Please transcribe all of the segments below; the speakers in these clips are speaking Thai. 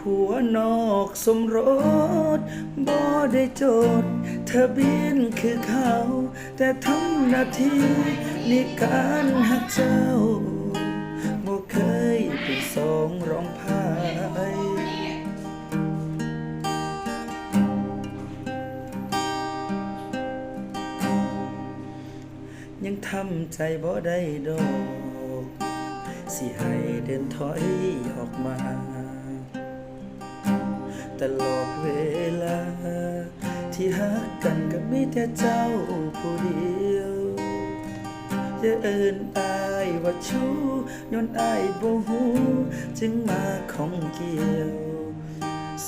ผัวนอกสมรสบ่ได้โจทย์ทะเบียนคือเขา แต่ทำหน้าที่ในการหักเจ้าบ่เคยเป็นสองร้องไห้ยังทำใจบ่ได้ดอก สิให้เดินถอยออกมา ตลอดเวลา ที่หักกันก็มีแต่เจ้าผู้เดียวจะเอินอายว่าชู้ย้อนอายบ่ฮู้จึงมาของเกี่ยว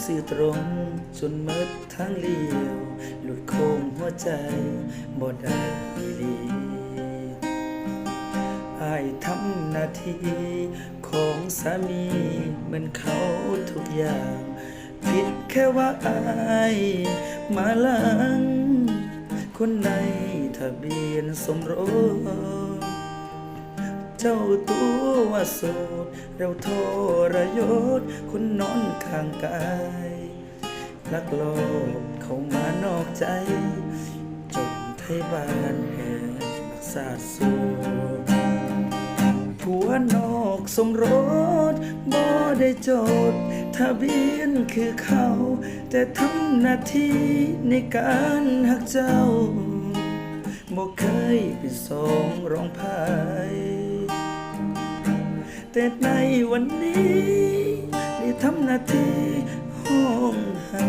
สื่อตรงจนหมดทางเลี้ยว หลุดโค้งหัวใจบ่ได้ดีอายทำหน้าที่ของสามีเหมือนเขาทุกอย่าง ผิดแค่ว่าอายมาลัง คนในทะเบียนสมรสเจ้าตัวว่าโสดเราทรยศคนนอนข้างกายลักลอบเข้ามานอกใจ จนไทยบ้านแห่รักษาสูผัวนอกสมรสบ่ได้โจทย์ ทะเบียนคือเขา แต่ทำหน้าที่ในการหักเจ้าบ่เคยเป็นสองร้องไห้แต่ในวันนี้ได้ทำหน้าที่ห้องให้